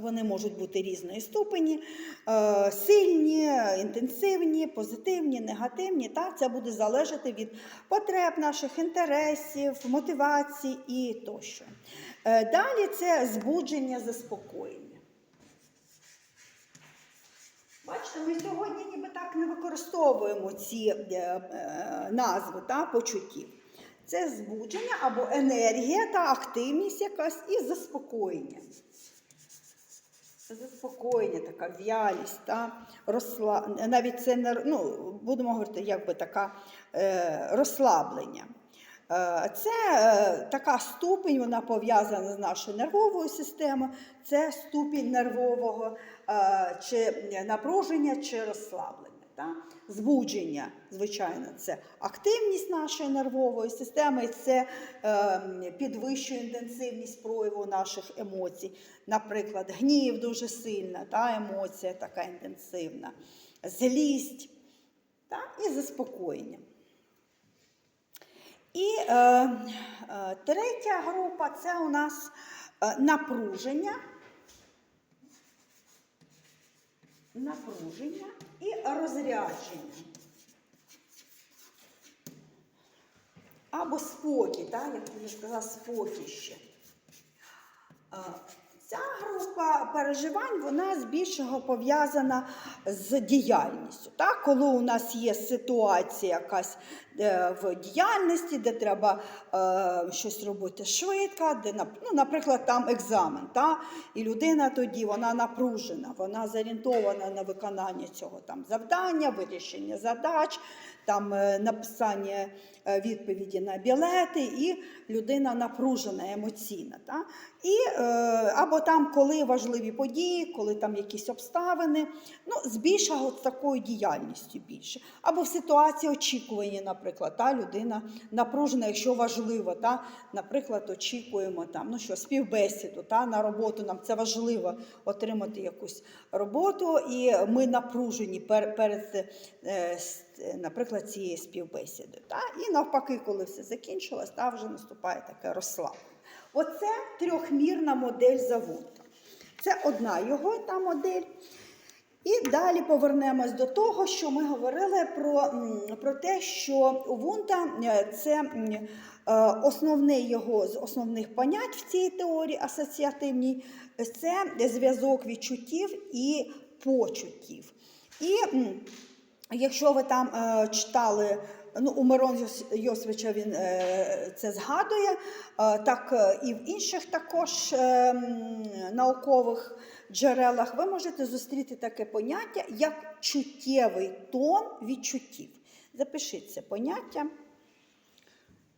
Вони можуть бути різної ступені, е, сильні, інтенсивні, позитивні, негативні. Так? Це буде залежати від потреб наших інтересів, мотивацій і тощо. Е, Далі це збудження, заспокоєння. Бачите, ми сьогодні ніби так не використовуємо ці е, назви та, почуттів. Це збудження або енергія та активність якась і заспокоєння. Заспокоєння, така в'ялість, та, розсла... навіть це не ну, будемо говорити, якби така е, розслаблення. Е, Це е, така ступінь, вона пов'язана з нашою нервовою системою, це ступінь нервового е, чи напруження, чи розслаблення. Та? Збудження, звичайно, це активність нашої нервової системи, це е, підвищує інтенсивність прояву наших емоцій. Наприклад, гнів дуже сильна, та емоція така інтенсивна, злість та? і заспокоєння. І е, е, третя група це у нас е, напруження. Напруження і розрядження. Або спокій, так, як я вже сказала, спокій ще. Е, Ця група переживань вона здебільшого пов'язана з діяльністю. Так? Коли у нас є ситуація якась е, в діяльності, де треба е, щось робити швидко, де, ну, наприклад, там екзамен. Та? І людина тоді вона напружена, вона зорієнтована на виконання цього там, завдання, вирішення задач, там, е, написання е, відповіді на білети, і людина напружена емоційно. Та? І, е, або там, коли важливі події, коли там якісь обставини, ну, з такою діяльністю більше. Або в ситуації очікування, наприклад, та, людина напружена, якщо важливо, та, наприклад, очікуємо там, ну що, співбесіду та, на роботу, нам це важливо отримати якусь роботу, і ми напружені пер- перед, е, наприклад, цією співбесідою. Та? І навпаки, коли все закінчилось, та, вже наступає таке розслаблення. Оце трьохмірна модель Завунта. Це одна його та модель. І далі повернемось до того, що ми говорили про, про те, що Вунта е, це е, основне його з основних понять в цій теорії асоціативній це зв'язок відчуттів і почуттів. І якщо ви там е, читали, ну, у Мирон Йос- Йосовича він е, це згадує, е, так е, і в інших також наукових джерелах ви можете зустріти таке поняття, як чуттєвий тон відчуттів. Запишіть це поняття,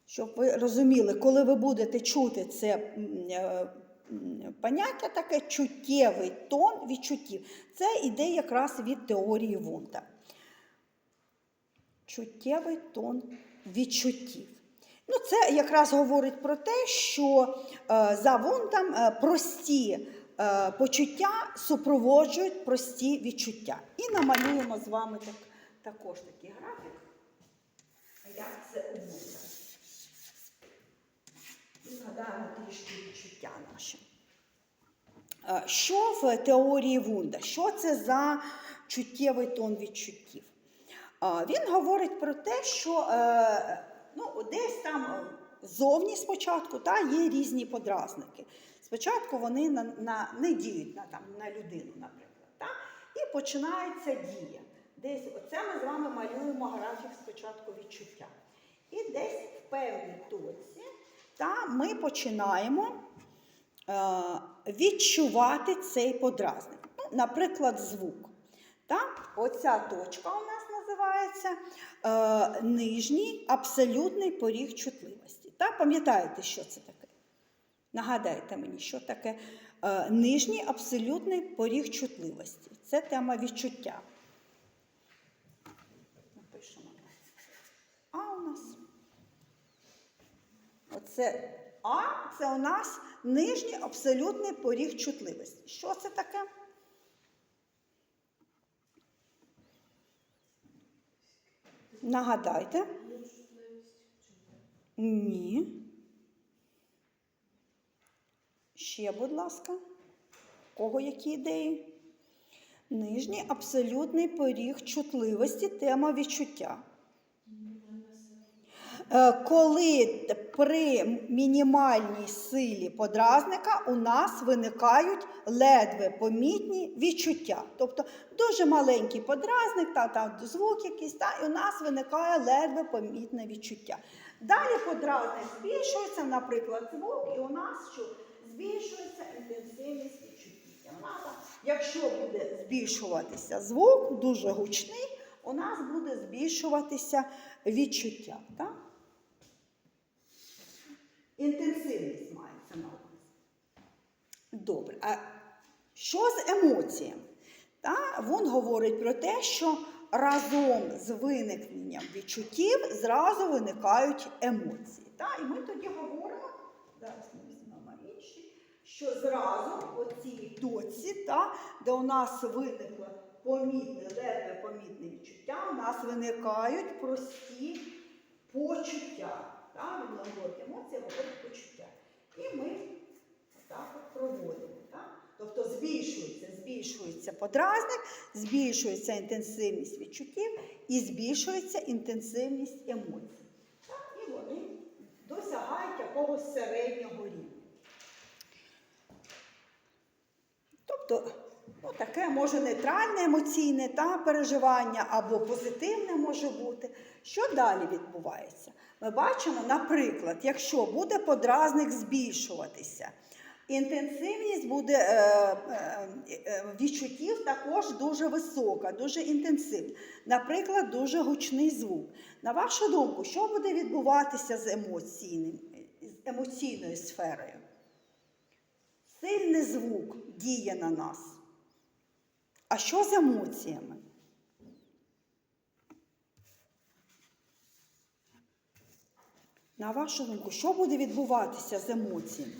щоб ви розуміли, коли ви будете чути це поняття, таке чуттєвий тон відчуттів. Це іде якраз від теорії Вунта. Чуттєвий тон відчуттів. Ну, це якраз говорить про те, що е, за Вунтом е, прості е, почуття супроводжують прості відчуття. І намалюємо з вами так, також такий графік. Як це у Вунта. І згадаємо трішки відчуття наші. Що в теорії Вунда? Що це за чуттєвий тон відчуттів? Він говорить про те, що е, ну, десь там зовні спочатку та, є різні подразники. Спочатку вони на, на, не діють на, там, на людину, наприклад. Та? І починається дія. Десь оце ми з вами малюємо графік спочатку відчуття. І десь в певній точці та, ми починаємо е, відчувати цей подразник. Ну, наприклад, звук. Так? Оця точка у нас називається е, нижній абсолютний поріг чутливості. Так? Пам'ятаєте, що це таке? Нагадайте мені, що таке е, нижній абсолютний поріг чутливості. Це тема відчуття. Напишемо. А у нас. Оце А це у нас нижній абсолютний поріг чутливості. Що це таке? Нагадайте. Ні. Ще, будь ласка. Кого які ідеї? Нижній абсолютний поріг чутливості, тема відчуття. Е, Коли при мінімальній силі подразника у нас виникають ледве помітні відчуття. Тобто дуже маленький подразник, та, та звук якийсь, та, і у нас виникає ледве помітне відчуття. Далі подразник збільшується, наприклад, звук, і у нас що? збільшується інтенсивність відчуття. Якщо буде збільшуватися звук, дуже гучний, у нас буде збільшуватися відчуття. Так? Інтенсивність мається на увазі. Добре. А що з емоціями? Та, він говорить про те, що разом з виникненням відчуттів зразу виникають емоції. Та? І ми тоді говоримо, зараз ми візьмемо інші, що зразу в цій точці, та, де у нас виникло помітне, ледве помітне відчуття, у нас виникають прості почуття. Не говорить емоції, говорить почуття. І ми так от проводимо. Так? Тобто збільшується, збільшується подразник, збільшується інтенсивність відчуттів і збільшується інтенсивність емоцій. Так? І вони досягають якогось середнього рівня. Тобто, ну, таке може нейтральне емоційне та, переживання або позитивне може бути. Що далі відбувається? Ми бачимо, наприклад, якщо буде подразник збільшуватися, інтенсивність буде е, е, е, відчуттів також дуже висока, дуже інтенсивна. Наприклад, дуже гучний звук. На вашу думку, що буде відбуватися з, з емоційною сферою? Сильний звук діє на нас. А що з емоціями? На вашу думку, що буде відбуватися з емоціями?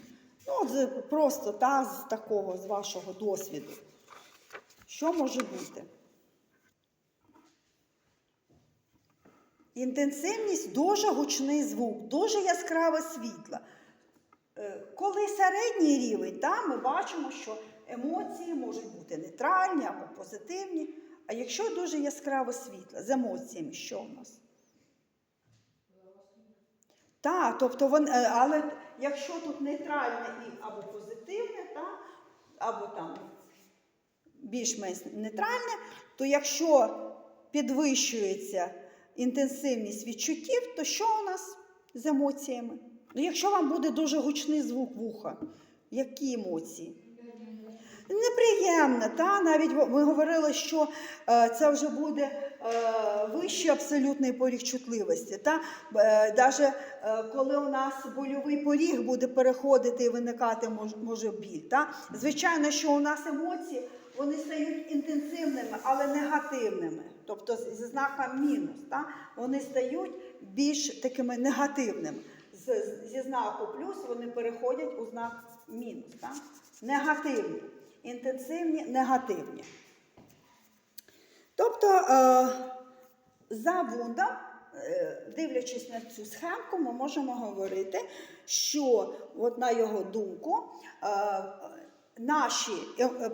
Ну, от просто та, з такого, з вашого досвіду. Що може бути? Інтенсивність дуже гучний звук, дуже яскраве світло. Е, Коли середній рівень, та, ми бачимо, що емоції можуть бути нейтральні або позитивні. А якщо дуже яскраве світло, з емоціями, що в нас? Так, тобто вон, е, але якщо тут нейтральне і або позитивне, та, або там більш-менш нейтральне, то якщо підвищується інтенсивність відчуттів, то що у нас з емоціями? Ну, якщо вам буде дуже гучний звук вуха, які емоції? Неприємно, та навіть ми говорили, що е, це вже буде вищий абсолютний поріг чутливості. Та е, даже е, коли у нас больовий поріг буде переходити і виникати може біль. Та звичайно, що у нас емоції вони стають інтенсивними, але негативними, тобто зі знаком мінус. Та вони стають більш такими негативними. Зі знаку плюс вони переходять у знак мінус. Та? Негативні інтенсивні, негативні. Тобто, е, за Вундом, е, дивлячись на цю схемку, ми можемо говорити, що, от на його думку, е, наші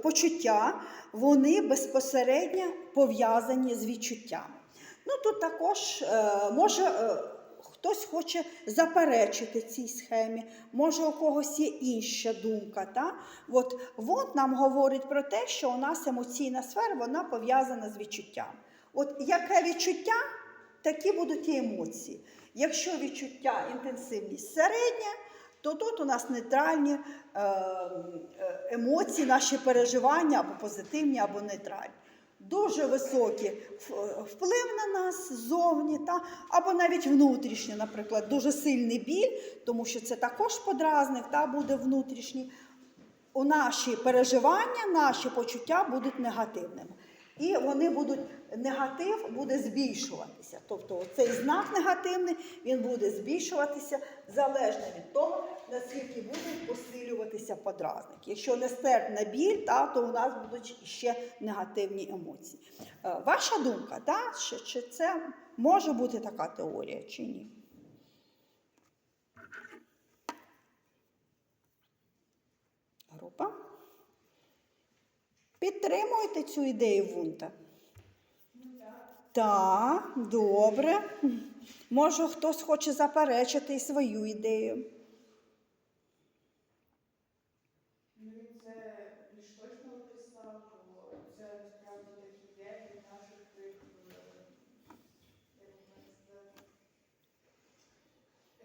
почуття вони безпосередньо пов'язані з відчуттями. Ну, тут також може. Хтось хоче заперечити цій схемі, може у когось є інша думка. Та? От, от нам говорить про те, що у нас емоційна сфера вона пов'язана з відчуттям. От яке відчуття, такі будуть і емоції. Якщо відчуття інтенсивність середня, то тут у нас нейтральні е, е, емоції, наші переживання або позитивні, або нейтральні дуже високий вплив на нас ззовні, та, або навіть внутрішній, наприклад, дуже сильний біль, тому що це також подразник, та, буде внутрішній. У наші переживання, наші почуття будуть негативними. І вони будуть, негатив буде збільшуватися. Тобто цей знак негативний він буде збільшуватися залежно від того, наскільки будуть посилюватися подразники. Якщо нестерпна біль, та, то у нас будуть ще негативні емоції. Е, Ваша думка, та, чи, чи це може бути така теорія, чи ні? Група. Підтримуєте цю ідею Вунта? Так, добре. Може, хтось хоче заперечити і свою ідею. Ну, е,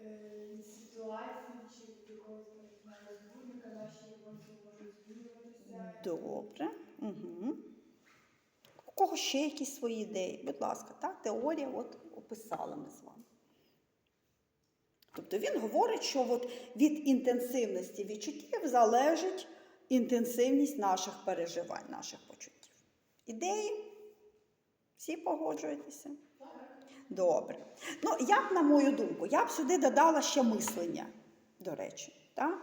е, від ситуацій чи якогось розбудника наші емоції можуть змінюватися. Добре. Угу. У кого ще якісь свої ідеї? Будь ласка, та теорія от описали ми з вами. Тобто він говорить, що от від інтенсивності відчуттів залежить інтенсивність наших переживань, наших почуттів. Ідеї? Всі погоджуєтеся? Добре. Ну, я б, на мою думку, я б сюди додала ще мислення, до речі. Так?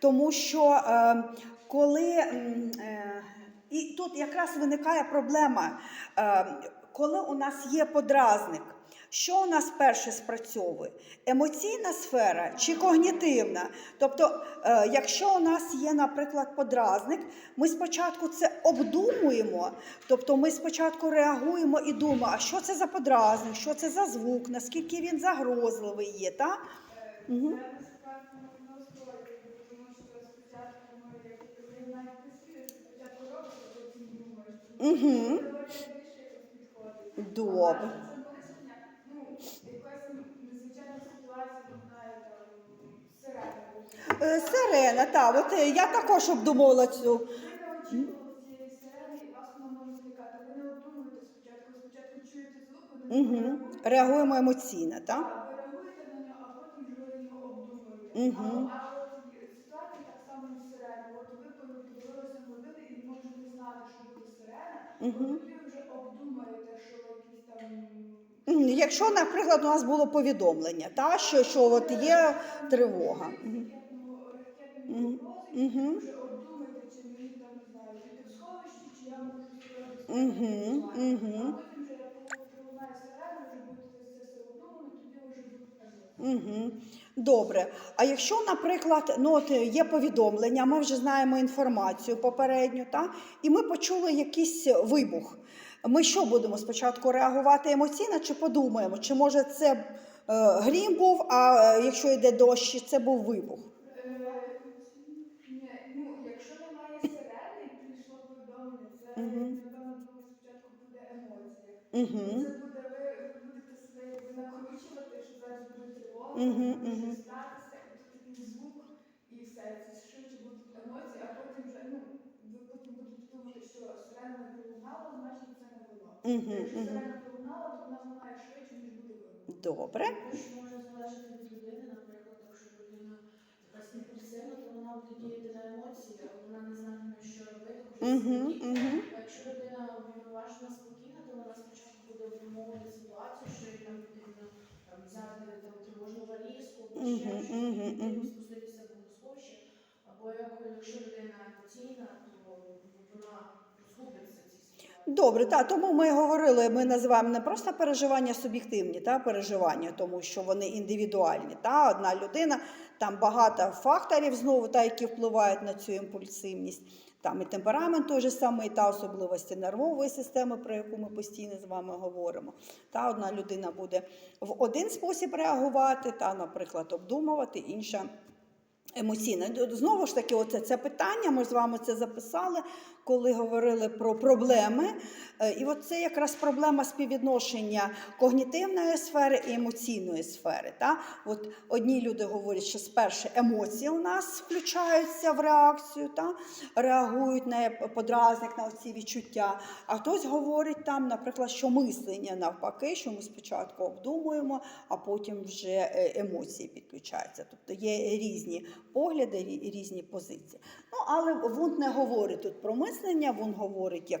Тому що е, коли. Е, і тут якраз виникає проблема, е, коли у нас є подразник. Що у нас перше спрацьовує? Емоційна сфера чи когнітивна? Тобто, е, якщо у нас є, наприклад, подразник, ми спочатку це обдумуємо, тобто ми спочатку реагуємо і думаємо, а що це за подразник, що це за звук, наскільки він загрозливий є. Та? Мгм. Це насправді не відносно, тому що спочатку ми, як ти навіть працюєш, спочатку робиш, а потім думаєш. Мгм. Теорія більше якось підходить. Добре. А це мислення, ну, якась незвичайна ситуація, не знаю, там, сирена. Е, Сирена, так, от е, я також обдумувала цю. Ви не очікували цієї сирени, тоді ви вже обдумаєте, що якісь там... Якщо, наприклад, у нас було повідомлення, та, що, що от є тривога. Обдумано, тоді вже будуть Угу. Добре. А якщо, наприклад, ну от є повідомлення, ми вже знаємо інформацію попередню, та? і ми почули якийсь вибух. Ми що будемо спочатку реагувати емоційно, чи подумаємо, чи може це е, грім був, а е, якщо йде дощ, це був вибух? Е, Ні, ну якщо немає сирени прийшло повідомлення, це Мгм. напевно думаю, спочатку буде емоція. Угу. Це буде ви, будете себе якби накручувати, що зараз буде статися, і такий звук, і все. Це швидше будуть емоції, а потім вже ну ви потім будете думати, що сирена не пролунала, значить це не. Мгм, Якщо мгм. сирена пролунала, то вона лунає швидше, ніж буде вибух. Добре. Також може залежати від людини, наприклад, якщо людина якась імпульсивна, то вона буде діяти на емоції, а вона не знатиме, що робити, хоче Угу, сидіти. угу. А якщо людина обвинуважена спокійна, то вона спочатку буде обдумовувати ситуацію, що їй там потрібно там, взяти там, тривожну валізку, або Мгм, ще спуститися в водосховище. Або якщо людина емоційна, то вона розгубиться ситуації. Добре, так, тому ми говорили, ми називаємо не просто переживання суб'єктивні, та переживання, тому що вони індивідуальні. Та одна людина, там багато факторів знову, та, які впливають на цю імпульсивність. Там і темперамент той же самий, та особливості нервової системи, про яку ми постійно з вами говоримо. Та одна людина буде в один спосіб реагувати, та, наприклад, обдумувати, інша емоційно. Знову ж таки, оце це питання. Ми з вами це записали, коли говорили про проблеми. Е, І от це якраз проблема співвідношення когнітивної сфери і емоційної сфери. Та? От одні люди говорять, що спершу емоції у нас включаються в реакцію, та? реагують на подразник, на ці відчуття. А хтось говорить там, наприклад, що мислення навпаки, що ми спочатку обдумуємо, а потім вже е, емоції підключаються. Тобто є різні погляди, рі- різні позиції. Ну, але Вунт не говорить тут про мислення, він говорить як